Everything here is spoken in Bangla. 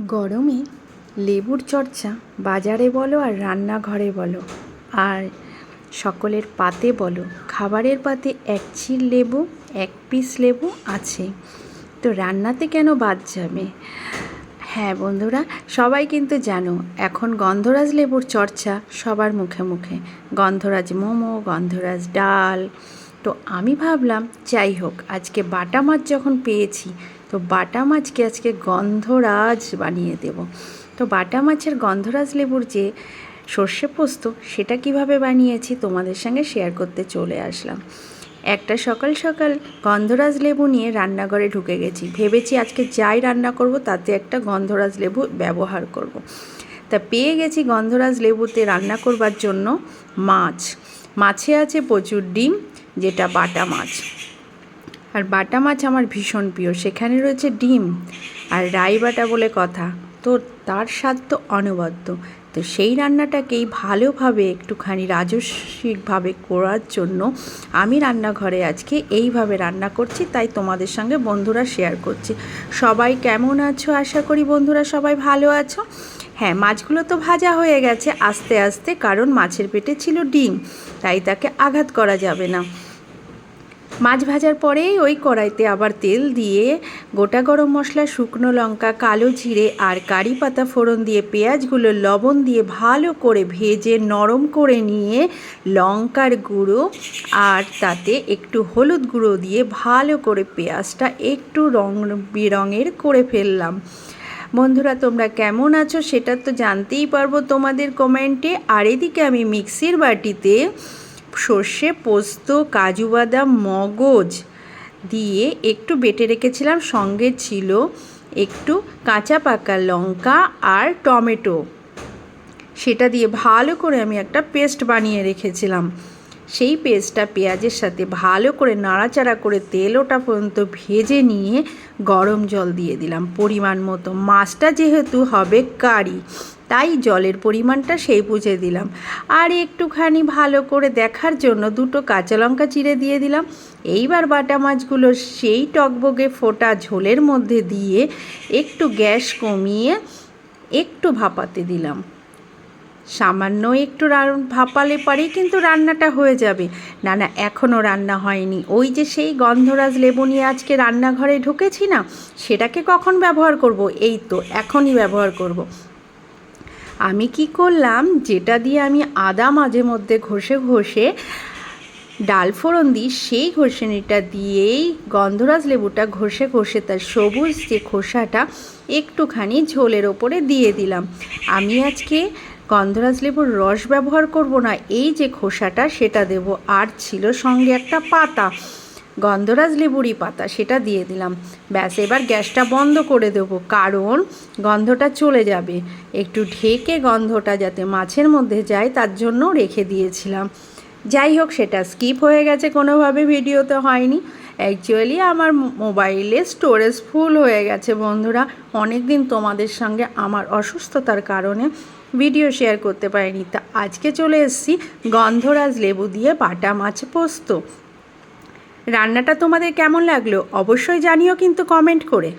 গরমে লেবুর চর্চা বাজারে বলো আর রান্নাঘরে বলো। আর সকলের পাতে বলো, খাবারের পাতে এক চিল লেবু, এক পিস লেবু আছে। তো রান্নাতে কেন বাদ যাবে? হ্যাঁ বন্ধুরা, সবাই কিন্তু জানো, এখন গন্ধরাজ লেবুর চর্চা সবার মুখে মুখে। গন্ধরাজ মোমো, গন্ধরাজ ডাল। তো আমি ভাবলাম, যাই হোক, আজকে বাটা মাছ যখন পেয়েছি তো বাটা মাছকে আজকে গন্ধরাজ বানিয়ে দেব। তো বাটা মাছের গন্ধরাজ লেবুর যে সর্ষে পোস্ত, সেটা কীভাবে বানিয়েছি তোমাদের সঙ্গে শেয়ার করতে চলে আসলাম। একটা সকাল সকাল গন্ধরাজ লেবু নিয়ে রান্নাঘরে ঢুকে গেছি। ভেবেছি আজকে যাই রান্না করব, তাতে একটা গন্ধরাজ লেবু ব্যবহার করব। তা পেয়ে গেছি গন্ধরাজ লেবুতে রান্না করবার জন্য মাছ। মাছে আছে প্রচুর ডিম, যেটা বাটা মাছ। আর বাটা মাছ আমার ভীষণ প্রিয়। সেখানে রয়েছে ডিম আর রাই বাটা বলে কথা। তো তার স্বাদ তো অনবদ্য। তো সেই রান্নাটাকেই ভালোভাবে একটুখানি রাজস্বিকভাবে করার জন্য আমি রান্নাঘরে আজকে এইভাবে রান্না করছি, তাই তোমাদের সঙ্গে বন্ধুরা শেয়ার করছি। সবাই কেমন আছো? আশা করি বন্ধুরা সবাই ভালো আছো। হ্যাঁ মাছগুলো তো ভাজা হয়ে গেছে আস্তে আস্তে, কারণ মাছের পেটে ছিল ডিম, তাই তাকে আঘাত করা যাবে না। মাছ ভাজার পরেই ওই কড়াইতে আবার তেল দিয়ে গোটা গরম মশলা, শুকনো লঙ্কা, কালো জিরে আর কারি পাতা ফোড়ন দিয়ে পেঁয়াজগুলো লবণ দিয়ে ভালো করে ভেজে নরম করে নিয়ে লঙ্কার গুঁড়ো আর তাতে একটু হলুদ গুঁড়ো দিয়ে ভালো করে পেঁয়াজটা একটু রং বেরঙের করে ফেললাম। বন্ধুরা, তোমরা কেমন আছো সেটা তো জানতেই পারব তোমাদের কমেন্টে। আর এদিকে আমি মিক্সির বাটিতে সর্ষে, পোস্ত, কাজু বাদাম, মগজ দিয়ে একটু বেটে রেখেছিলাম। সঙ্গে ছিল একটু কাঁচা পাকা লঙ্কা আর টমেটো। সেটা দিয়ে ভালো করে আমি একটা পেস্ট বানিয়ে রেখেছিলাম। সেই পেস্টটা পেঁয়াজের সাথে ভালো করে নাড়াচাড়া করে তেল ওটা পর্যন্ত ভেজে নিয়ে গরম জল দিয়ে দিলাম। পরিমাণ মতো। মাছটা যেহেতু হবে কারি তাই জলের পরিমাণটা সেই বুঝে দিলাম। আর একটুখানি ভালো করে দেখার জন্য দুটো কাঁচা লঙ্কা চিড়ে দিয়ে দিলাম। এইবার বাটা মাছগুলো সেই টকবগে ফোটা ঝোলের মধ্যে দিয়ে একটু গ্যাস কমিয়ে একটু ভাপাতে দিলাম। সামান্য একটু ভাপালে পরেই কিন্তু রান্নাটা হয়ে যাবে। না না, এখনও রান্না হয়নি। ওই যে সেই গন্ধরাজ লেবু নিয়ে আজকে রান্নাঘরে ঢুকেছি না, সেটাকে কখন ব্যবহার করব? এই তো, এখনই ব্যবহার করব। আমি কি করলাম? যেটা দিয়ে আমি আদা মাঝে মধ্যে ঘষে ঘষে ডাল ফোড়ন দিই, সেই ঘষেনিটা দিয়েই গন্ধরাজ লেবুটা ঘষে ঘষে তার সবুজ যে খোসাটা একটুখানি ঝোলের ওপরে দিয়ে দিলাম। আমি আজকে গন্ধরাজ লেবুর রস ব্যবহার করব না, এই যে খোসাটা সেটা দেব। আর ছিল সঙ্গে একটা পাতা। গন্ধরাজ লেবুরি পাতা, সেটা দিয়ে দিলাম। ব্যাস, এবার গ্যাসটা বন্ধ করে দেব, কারণ গন্ধটা চলে যাবে। একটু ঢেকে গন্ধটা যাতে মাছের মধ্যে যায়, তার জন্য রেখে দিয়েছিলাম। যাই হোক, সেটা স্কিপ হয়ে গেছে, কোনোভাবে ভিডিওতে হয়নি। অ্যাকচুয়ালি আমার মোবাইলে স্টোরেজ ফুল হয়ে গেছে, বন্ধুরা। অনেক দিন তোমাদের সঙ্গে আমার অসুস্থতার কারণে ভিডিও শেয়ার করতে পারিনি। তা আজকে চলে এসেছি গন্ধরাজ লেবু দিয়ে বাটা মাছ পোস্ত। রান্নাটা তোমাদের কেমন লাগল অবশ্যই জানিও কিন্তু কমেন্ট করে।